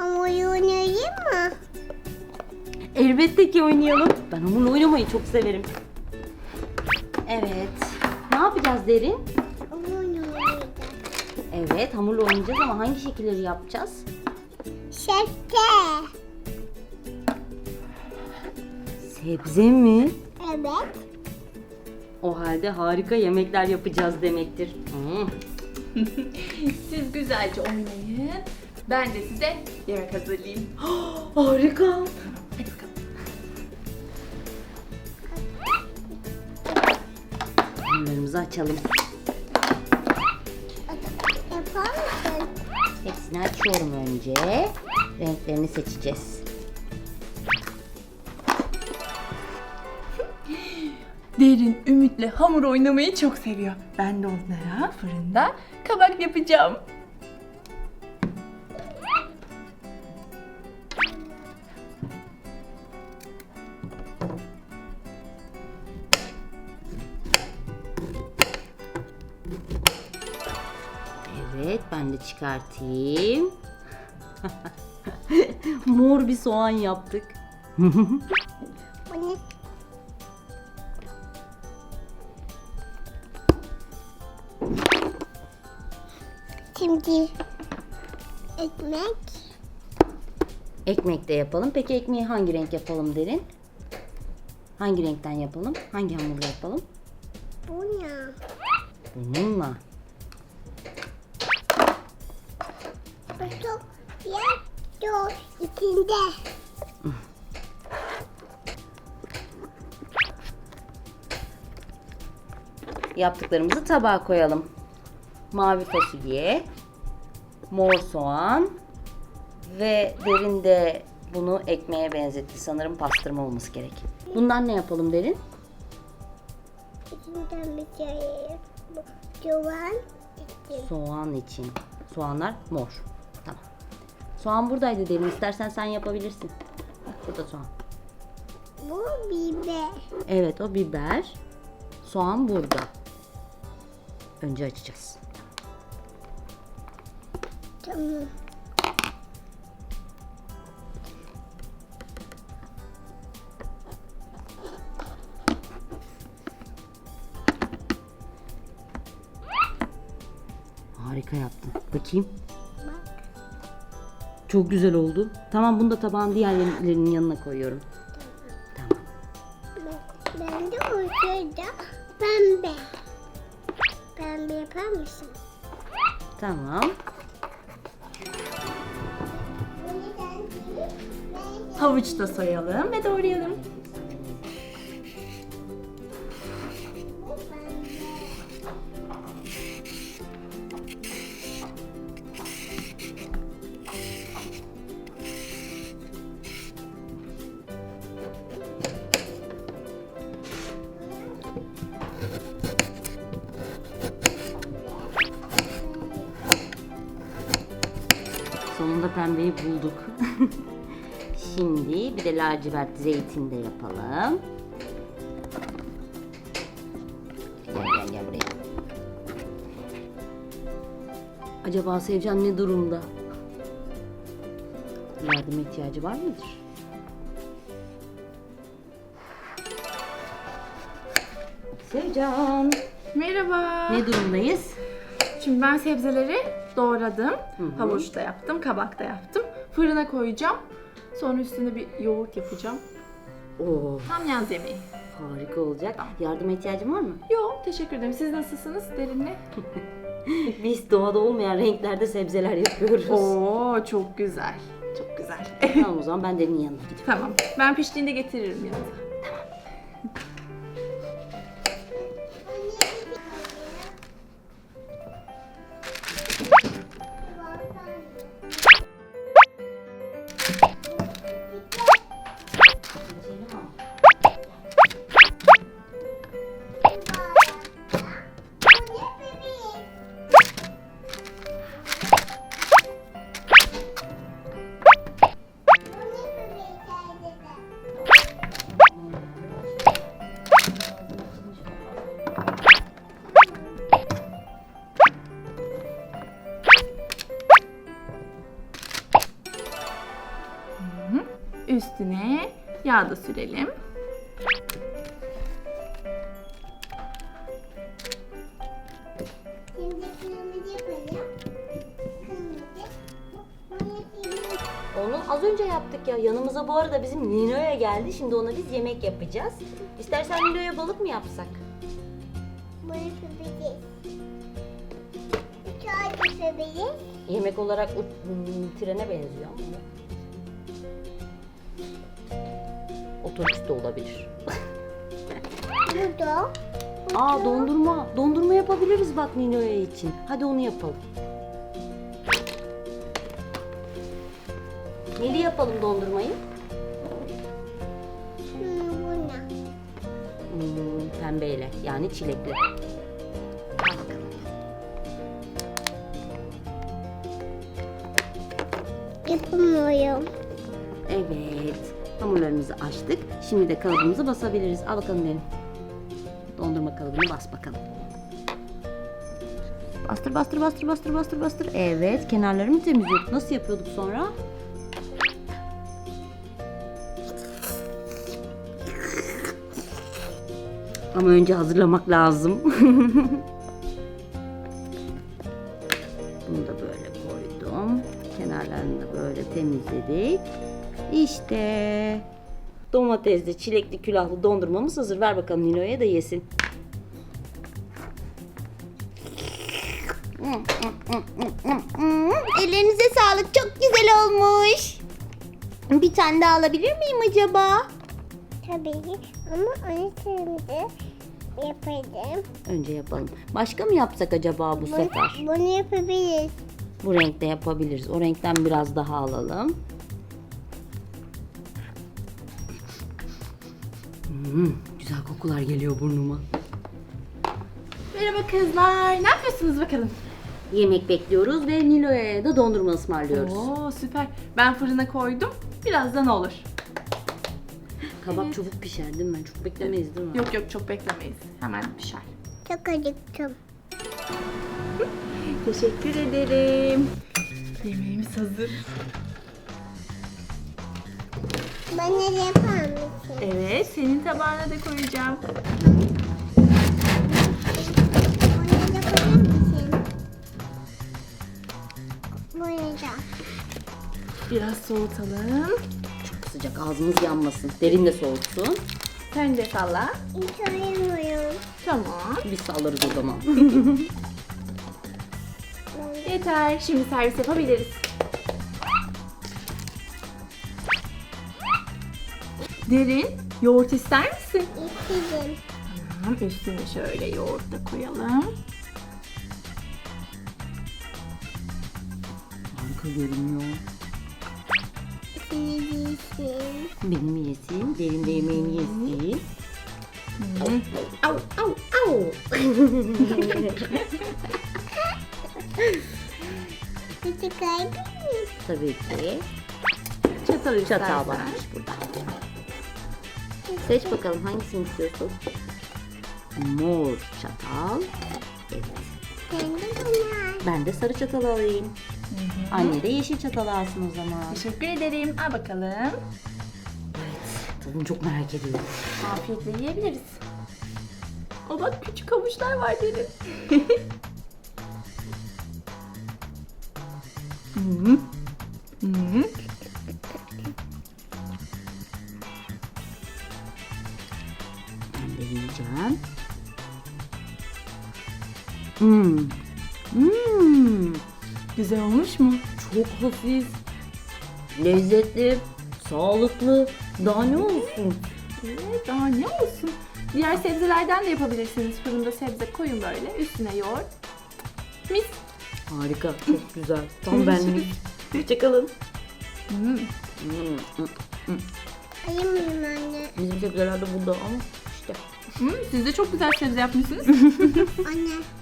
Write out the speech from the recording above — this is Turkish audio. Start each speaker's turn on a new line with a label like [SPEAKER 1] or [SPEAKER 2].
[SPEAKER 1] Ama oynayayım mı?
[SPEAKER 2] Elbette ki oynayalım. Ben hamurla oynamayı çok severim. Evet. Ne yapacağız Derin?
[SPEAKER 1] Ama oynayacağım.
[SPEAKER 2] Evet hamurla oynayacağız ama hangi şekilleri yapacağız?
[SPEAKER 1] Şeker.
[SPEAKER 2] Sebze mi?
[SPEAKER 1] Evet.
[SPEAKER 2] O halde harika yemekler yapacağız demektir. Hmm.
[SPEAKER 3] Siz güzelce oynayın. Ben de size yemek hazırlayayım.
[SPEAKER 2] Harika.
[SPEAKER 3] Hadi bakalım.
[SPEAKER 2] Hamurlarımızı açalım.
[SPEAKER 1] Yapar mısın?
[SPEAKER 2] Hepsini açıyorum önce. Renklerini seçeceğiz.
[SPEAKER 3] Derin Ümit'le hamur oynamayı çok seviyor. Ben de onlara fırında kabak yapacağım.
[SPEAKER 2] Ben de çıkartayım. Mor bir soğan yaptık.
[SPEAKER 1] Bu ne? Şimdi ekmek.
[SPEAKER 2] Ekmek de yapalım. Peki ekmeği hangi renk yapalım derin? Hangi renkten yapalım? Hangi hamurla yapalım?
[SPEAKER 1] Bu ne?
[SPEAKER 2] Bununla.
[SPEAKER 1] Çok yer yok içinde.
[SPEAKER 2] Yaptıklarımızı tabağa koyalım. Mavi fasulye, mor soğan ve derin de bunu ekmeğe benzetti. Sanırım pastırma olması gerek. Bundan ne yapalım derin?
[SPEAKER 1] İçinden bir şey. Soğan için.
[SPEAKER 2] Soğan için. Soğanlar mor. Soğan buradaydı derin. İstersen sen yapabilirsin. Bak burada soğan.
[SPEAKER 1] Bu biber.
[SPEAKER 2] Evet o biber. Soğan burada. Önce açacağız.
[SPEAKER 1] Tamam.
[SPEAKER 2] Harika yaptın. Bakayım. Çok güzel oldu. Tamam bunu da tabağın diğerlerinin yanına koyuyorum. Tamam.
[SPEAKER 1] Ben, ben de ortada pembe. Pembe yapar mısın?
[SPEAKER 2] Tamam.
[SPEAKER 3] Havuç da soyalım ve doğrayalım.
[SPEAKER 2] Pembeyi bulduk. Şimdi bir de lacivert zeytin de yapalım. Gel gel gel buraya. Acaba Sevcan ne durumda? Yardım ihtiyacı var mıdır? Sevcan,
[SPEAKER 3] Merhaba.
[SPEAKER 2] ne durumdayız?
[SPEAKER 3] Şimdi ben sebzeleri doğradım.
[SPEAKER 2] hı.
[SPEAKER 3] Havuç da yaptım, kabak da yaptım. Fırına koyacağım. Sonra üstüne bir yoğurt yapacağım.
[SPEAKER 2] Oo,
[SPEAKER 3] Tam yaz yemeği.
[SPEAKER 2] harika olacak. Yardıma ihtiyacın var mı?
[SPEAKER 3] Yok, teşekkür ederim. Siz nasılsınız? Derinle.
[SPEAKER 2] Biz doğada olmayan renklerde sebzeler yapıyoruz.
[SPEAKER 3] Oo, çok güzel. Çok güzel.
[SPEAKER 2] tamam o zaman ben Derin'in yanına gideyim.
[SPEAKER 3] tamam. Ben piştiğinde getiririm yanınıza. Üstüne yağ da sürelim.
[SPEAKER 2] Onu az önce yaptık ya. Yanımıza bu arada bizim Nino'ya geldi. Şimdi ona biz yemek yapacağız. İstersen Nino'ya balık mı yapsak?
[SPEAKER 1] Bunu yapabiliriz. Çay yapabiliriz.
[SPEAKER 2] Yemek olarak u- trene benziyor ama. Otobüs de olabilir.
[SPEAKER 1] Bu da.
[SPEAKER 2] Aa dondurma. Dondurma yapabiliriz bak Nino'ya için. Hadi onu yapalım. Neli yapalım dondurmayı?
[SPEAKER 1] Hmm, buna.
[SPEAKER 2] Hmm, pembeyle yani çilekli.
[SPEAKER 1] Yapamıyorum.
[SPEAKER 2] Evet. Hamurlarımızı açtık. Şimdi de kalıbımızı basabiliriz. Al bakalım benim. Dondurma kalıbını bas bakalım. Bastır bastır bastır bastır bastır bastır. Evet kenarlarını temizliyorduk. Nasıl yapıyorduk sonra? Ama önce hazırlamak lazım. Bunu da böyle koydum. Kenarlarını da böyle temizledik. İşte domatesli, çilekli, külahlı dondurmamız hazır. Ver bakalım Nilo'ya da yesin. Ellerinize sağlık. Çok güzel olmuş. Bir tane daha alabilir miyim acaba?
[SPEAKER 1] Tabii ki. Ama onu şimdi yapalım.
[SPEAKER 2] Önce yapalım. Başka mı yapsak acaba bu sefer?
[SPEAKER 1] Bunu, bunu yapabiliriz.
[SPEAKER 2] Bu renkte yapabiliriz. O renkten biraz daha alalım. Hmm, güzel kokular geliyor burnuma.
[SPEAKER 3] Merhaba kızlar. Ne yapıyorsunuz bakalım?
[SPEAKER 2] Yemek bekliyoruz ve Nilo'ya da dondurma ısmarlıyoruz.
[SPEAKER 3] Oo süper. Ben fırına koydum. Birazdan olur.
[SPEAKER 2] Kabak çabuk pişer değil mi? Çok beklemeyiz değil mi?
[SPEAKER 3] Yok yok çok beklemeyiz. Hemen pişer.
[SPEAKER 1] Çok acıktım.
[SPEAKER 3] Teşekkür ederim. Yemeğimiz hazır.
[SPEAKER 1] Bana yapar?
[SPEAKER 3] Evet, senin tabağına da koyacağım.
[SPEAKER 1] Bana da koyar mısın? Bana da.
[SPEAKER 3] Biraz soğutalım.
[SPEAKER 2] Çok sıcak ağzımız yanmasın. Derin de soğutsun.
[SPEAKER 3] Sen de salla.
[SPEAKER 1] Hiç oynamıyorum.
[SPEAKER 3] Tamam.
[SPEAKER 2] Biz sallarız o zaman.
[SPEAKER 3] Yeter. Şimdi servis yapabiliriz. Derin, yoğurt ister misin?
[SPEAKER 1] İstedim.
[SPEAKER 3] Tamam, üstüne şöyle yoğurt da koyalım.
[SPEAKER 2] Harika görünüyor. Benim yesin. Derin de yemeğini yesin.
[SPEAKER 3] Hı.
[SPEAKER 2] Au au au.
[SPEAKER 1] Aydın mı?
[SPEAKER 2] Tabii ki.
[SPEAKER 3] Çatal.
[SPEAKER 2] Çatal varmış burada. Seç bakalım hangisini istiyorsun? Mor çatal. Evet. Ben de sarı çatal alayım. Anne de yeşil çatal alsın o zaman.
[SPEAKER 3] Teşekkür ederim. Al bakalım.
[SPEAKER 2] Tadını çok merak ediyorum.
[SPEAKER 3] Afiyetle yiyebiliriz. O bak küçük havuçlar var derin. Hı. Hı.
[SPEAKER 2] Ben de yiyeceğim. Hmm. Hmm.
[SPEAKER 3] Güzel olmuş mu?
[SPEAKER 2] Çok hafif. Lezzetli. Sağlıklı. Daha ne olsun?
[SPEAKER 3] Evet, daha ne olsun? Diğer sebzelerden de yapabilirsiniz. Fırında sebze koyun böyle. Üstüne yoğurt. Mis.
[SPEAKER 2] Harika. Çok güzel. Tam benlik. Hoşçakalın.
[SPEAKER 3] Hmm.
[SPEAKER 2] Hmm.
[SPEAKER 1] Ayımıyorum anne.
[SPEAKER 2] Bizim sebzeler de burada ama.
[SPEAKER 3] Hmm, siz de çok güzel sebze yapmışsınız.
[SPEAKER 1] Anne.